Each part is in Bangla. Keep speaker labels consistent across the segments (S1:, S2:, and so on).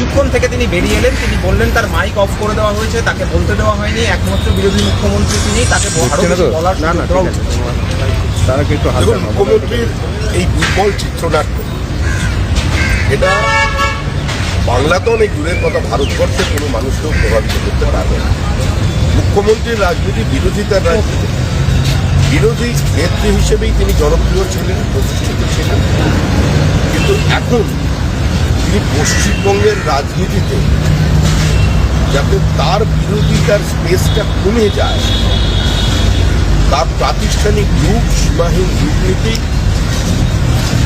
S1: কিছুক্ষণ থেকে তিনি বেরিয়ে এলেন। তিনি বললেন তার মাইক অফ করে দেওয়া হয়েছে তাকে বলতে দেওয়া হয়নি। একমাত্র বিরোধী মুখ্যমন্ত্রী তিনি তাকে বলার
S2: না না হালকা
S3: দেখুন মুখ্যমন্ত্রীর এই দুর্বল চিত্রনাট্য এটা বাংলা তো অনেক দূরের কথা ভারতবর্ষের কোনো মানুষকেও প্রভাবিত করতে পারবে না। মুখ্যমন্ত্রীর রাজনীতি বিরোধিতার রাজনীতি। বিরোধী নেত্রী হিসেবেই তিনি জনপ্রিয় ছিলেন প্রতিষ্ঠিত ছিলেন। কিন্তু এখন তিনি পশ্চিমবঙ্গের রাজনীতিতে যাতে তার বিরোধিতার স্পেসটা কমে যায়, তার প্রাতিষ্ঠানিক রূপ, সীমাহীন দুর্নীতি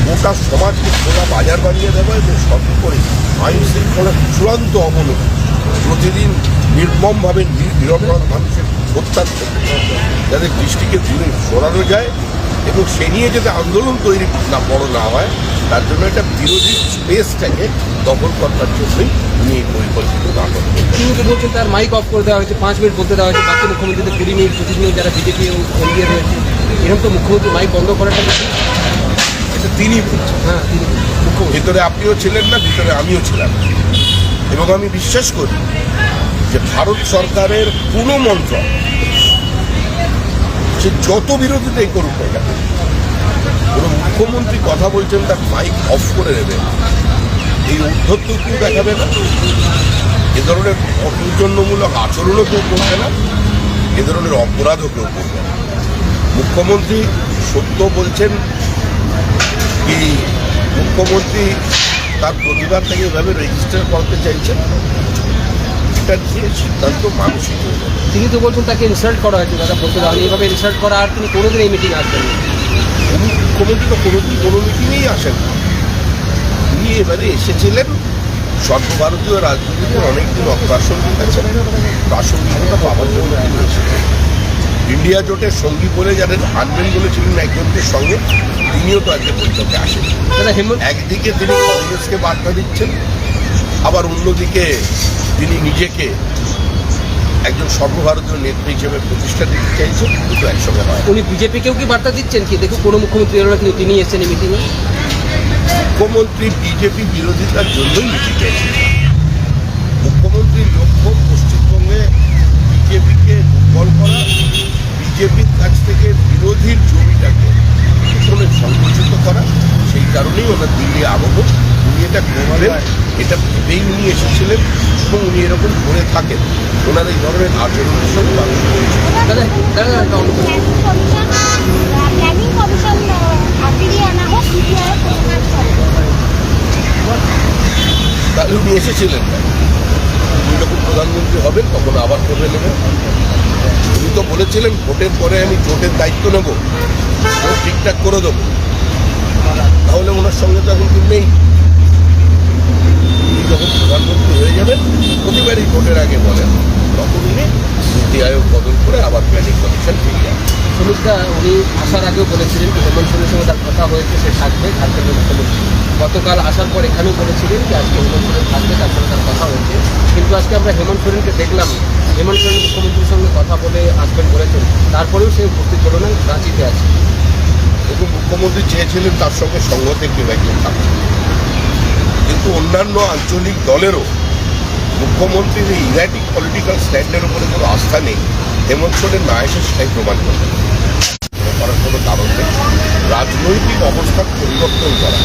S3: গোটা সমাজকে খোলা বাজার বানিয়ে দেওয়া এবং সর্বোপরি আইন শৃঙ্খলার চূড়ান্ত অবনতি প্রতিদিন নির্মমভাবে নিরপরাধ মানুষের হত্যা করতে যাদের দৃষ্টিকে দূরে সরানো যায় এবং সে নিয়ে যাতে আন্দোলন তৈরি না বড় না হয় তার জন্য একটা বিরোধী স্পেসটাকে দখল করবার জন্যই উনি এই পরিকল্পিত নাটক করছেন
S4: তিনি তো বলছেন তার মাইক অফ করে দেওয়া হয়েছে পাঁচ মিনিট বলতে দেওয়া হয়েছে বাকি মুখ্যমন্ত্রীদের কুড়ি মিনিট পঁচিশ মিনিট যারা বিজেপি এমডিএ রয়েছে এরকম তো মুখ্যমন্ত্রী মাইক বন্ধ করাটা।
S3: এটা তিনি বলছেন
S4: হ্যাঁ তিনি
S3: ভিতরে আপনিও ছিলেন না ভিতরে আমিও ছিলাম। এবং আমি বিশ্বাস করি যে ভারত সরকারের কোনো মন্ত্রক সে যত বিরোধিতাই করুক না কেন কোনো মুখ্যমন্ত্রী কথা বলছেন তার মাইক অফ করে দেবে। এই উদ্ধত্ত কেউ দেখাবে না। এ ধরনের অসৌজন্যমূলক আচরণও কেউ করবে না। এ ধরনের অপরাধও কেউ করবে না। মুখ্যমন্ত্রী সত্য বলছেন কি? মুখ্যমন্ত্রী তার প্রতিবাদ থেকে এভাবে রেজিস্টার করতে চাইছেন? এটা নিয়ে সিদ্ধান্ত মানুষই।
S4: তিনি তো বলছেন তাকে ইনসাল্ট করা হয়েছে দাদা বলতে এইভাবে ইনসাল্ট করা আর তিনি কোনোদিন এই মিটিং আসবেন
S3: মুখ্যমন্ত্রী তো কোনো কোনো মিটিংয়েই আসেন তিনি এবারে এসেছিলেন সর্বভারতীয় রাজনীতিতে অনেকদিন অপ্রাসঙ্গিক আছেন প্রাসঙ্গিকতা পাওয়ার জন্য তিনি এসেছেন। ইন্ডিয়া জোটের সঙ্গী বলে যাদের আনবেন বলেছিলেন একজনকে সঙ্গে তিনিও তো আজকে বৈঠকে আসেন। একদিকে তিনি কংগ্রেসকে বার্তা দিচ্ছেন আবার অন্যদিকে তিনি নিজেকে একজন সর্বভারতীয় নেত্রী হিসেবে প্রতিষ্ঠা দিতে চাইছেন দুটো একসঙ্গে হয়।
S4: উনি বিজেপিকেও কি বার্তা দিচ্ছেন কি? দেখো কোনো মুখ্যমন্ত্রী এলো কিন্তু তিনি এসেছেন এই মিটিংয়ে
S3: মুখ্যমন্ত্রী বিজেপি বিরোধিতার জন্যই মিটিং চাইছেন মুখ্যমন্ত্রীর লক্ষ্য পশ্চিমবঙ্গে বিজেপিকে দুর্বল করা বিজেপির কাছ থেকে বিরোধীর জমিটাকে সংকুচিত করা সেই কারণেই ওনার দিল্লি আগমন এটা করবেন এটা ভেবেই উনি এসেছিলেন এবং উনি এরকম করে থাকেন। ওনার এই ধরনের
S5: প্রকাশ করে
S3: তাহলে উনি এসেছিলেন। উনি যখন প্রধানমন্ত্রী হবেন তখন আবার করে নেবেন। উনি তো বলেছিলেন ভোটের পরে আমি ভোটের দায়িত্ব নেব। ঠিকঠাক করে দেবো। তাহলে ওনার সঙ্গে তো এখন কেউ নেই। যখন প্রধানমন্ত্রী হয়ে যাবেন প্রতিবারই ভোটের আগে বলেন। তখন উনি নীতি আয়োগ বদল করে আবার প্ল্যানিং কমিশন আনেন।
S4: সুমিত্রা উনি আসার আগেও বলেছিলেন যে হেমন্ত সোরেনের সঙ্গে তার কথা হয়েছে সে থাকবে ঝাড়খণ্ডের মুখ্যমন্ত্রী। গতকাল আসার পর এখানেও বলেছিলেন যে আজকে হেমন্ত সোরেন থাকবে তার সঙ্গে তার কথা হয়েছে। কিন্তু আজকে আমরা হেমন্ত সোরেনকে দেখলাম হেমন্ত সোরেন মুখ্যমন্ত্রীর সঙ্গে কথা বলে আসবেন বলেছেন তারপরেও সে উপস্থিত হলো না রাঁচিতে আছে।
S3: দেখুন মুখ্যমন্ত্রী চেয়েছিলেন তার সঙ্গে সংহতি কেউ একজন থাকবে কিন্তু অন্যান্য আঞ্চলিক দলেরও মুখ্যমন্ত্রীর এই ইরাটিক পলিটিক্যাল স্ট্যান্ডের উপরে কোনো আস্থা নেই, হেমন্ত সোরেন না এসে সেটাই প্রমাণ করবে করার কোনো কারণ নেই। রাজনৈতিক অবস্থার পরিবর্তন করা।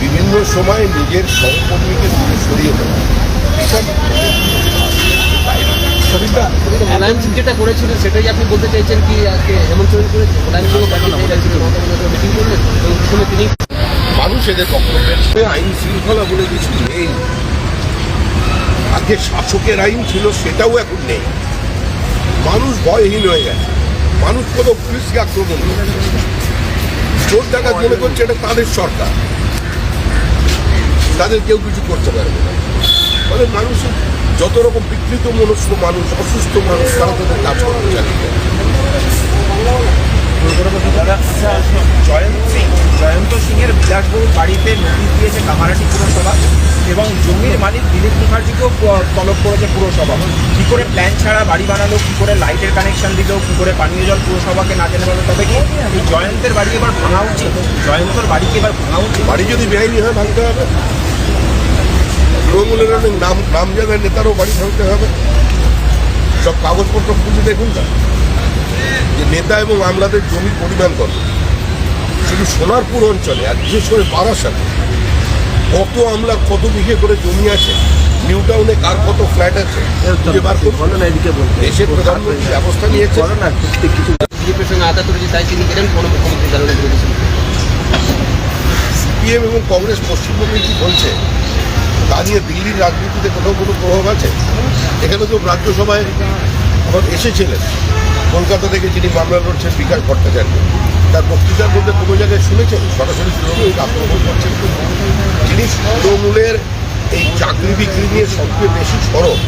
S3: বিভিন্ন সময় নিজের সহকর্মীকে দূরে সরিয়ে দেওয়া।
S4: যেটা সেটাই আপনি বলতে চাইছেন কি আজকে হেমন্ত সোরেন করেছে? তিনি
S3: মানুষ এদের বক্তব্যের আইন শৃঙ্খলা বলে কিছু নেই। আগে শাসকের আইন ছিল, সেটাও এখন নেই। মানুষ ভয়হীন হয়ে গেছে। মানুষ কোনো পুলিশকে আক্রমণ চোর ডাকাত মনে করছে এটা তাদের সরকার। তাদের কেউ কিছু করতে পারবে না। ফলে মানুষ যত রকম বিকৃত মনস্ক মানুষ, অসুস্থ মানুষ, তারা তাদের কাজ করতে চালিয়ে যায়।
S1: জয়ন্ত সিং জয়ন্ত সিংয়ের বিলাসবহুল বাড়িতে নোটিশ দিয়েছে কামারাটি পুরসভা এবং জমির মালিক দিলীপ মুখার্জিকেও তলব করেছে পুরসভা। কি করে প্ল্যান ছাড়া বাড়ি বানালো, কি করে লাইটের কানেকশন দিল, কি করে পানীয় জল পুরসভাকে না জেনে পারল, তবে কি এই জয়ন্তের বাড়ি এবার ভাঙা উচিত? জয়ন্তর বাড়িকে এবার ভাঙা উচিত?
S3: বাড়ি যদি বেআইনি হয়, ভাঙতে হবে। অনেক নাম নামজাদা নেতারও বাড়ি ভাঙতে হবে। সব কাগজপত্র খুঁজে দেখুন না। যে নেতা এবং আমলাদের জমির পরিমাণ কত? শুধু সোনারপুর অঞ্চলে আর বিশেষ করে বারাসাতে। কত আমলা কত বিঘে করে জমি আছে? নিউ টাউনে কার কত ফ্ল্যাট আছে? দেশের প্রধানমন্ত্রী ব্যবস্থা নিয়েছে
S4: বিজেপির সঙ্গে তাই তিনি গেলেন কোনো মুখ্যমন্ত্রী
S3: সিপিএম এবং কংগ্রেস পশ্চিমবঙ্গে কি বলছে? তা নিয়ে দিল্লির রাজনীতিতে কোথাও কোনো প্রভাব আছে? এখানে তো রাজ্যসভায় এখন এসেছিলেন। কলকাতা থেকে যিনি মামলা লড়ছেন বিকাশ ভট্টাচার্য। তার বক্তৃতার মধ্যে কোনো জায়গায় শুনেছেন? সরাসরি তৃণমূলকে আক্রমণ করছেন? যিনি তৃণমূলের এই চাকরি বিক্রি নিয়ে সবচেয়ে বেশি সরব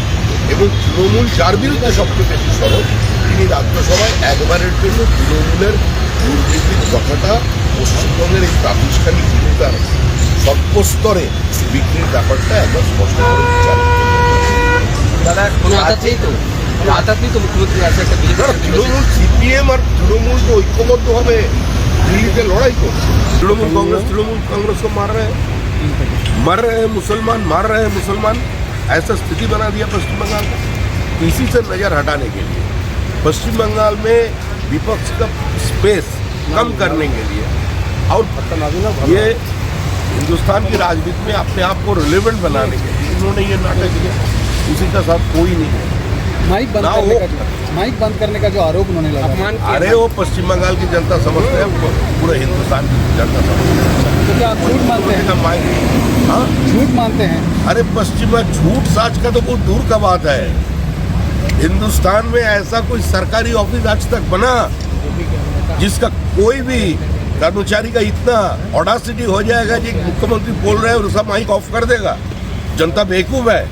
S3: এবং তৃণমূল যার বিরুদ্ধে সবচেয়ে বেশি সরব, তিনি রাজ্যসভায় একবারের জন্য তৃণমূলের দুর্নীতির কথাটা পশ্চিমবঙ্গের এই প্রাতিষ্ঠানিক ক্ষমতার সর্বস্তরে বিক্রির ব্যাপারটা একবার স্পষ্ট করে বিচার
S1: দাদা,
S4: কোনো নেই তো? কোনো আঘাত নেই তো মুখ্যমন্ত্রী আছে একটা বিজেপি
S3: না, তৃণমূল সিপিএম আর তৃণমূল তো ঐক্যবদ্ধভাবে দিল্লিতে লড়াই করছে तृणमूल कांग्रेस तृणमूल कांग्रेस को मार रहे हैं मर रहे हैं मुसलमान मार रहे हैं मुसलमान ऐसा स्थिति बना दिया पश्चिम बंगाल में इसी से नजर हटाने के लिए पश्चिम बंगाल में विपक्ष का स्पेस कम करने के लिए और ये हिंदुस्तान की राजनीति में अपने आप को रिलेवेंट बनाने के लिए इन्होंने ये नाटक किया उसी का साथ कोई नहीं है
S2: माइक बंद करने का माइक बंद करने का जो आरोप उन्होंने लगाया।
S3: अरे वो पश्चिम बंगाल की जनता समझते हैं पूरे हिंदुस्तान की जनता समझते हैं।
S2: तो क्या आप झूठ मानते हैं?
S3: का माइंड हाँ?
S2: झूठ मानते हैं?
S3: अरे पश्चिम में झूठ साच का तो बहुत दूर का बात है। हिंदुस्तान में ऐसा कोई सरकारी ऑफ़िस आज तक बना जिसका कोई भी कर्मचारी का इतना ऑडासिटी हो जाएगा कि मुख्यमंत्री बोल रहे हैं और उसका माइक ऑफ़ कर देगा। जनता बेवकूफ़ है।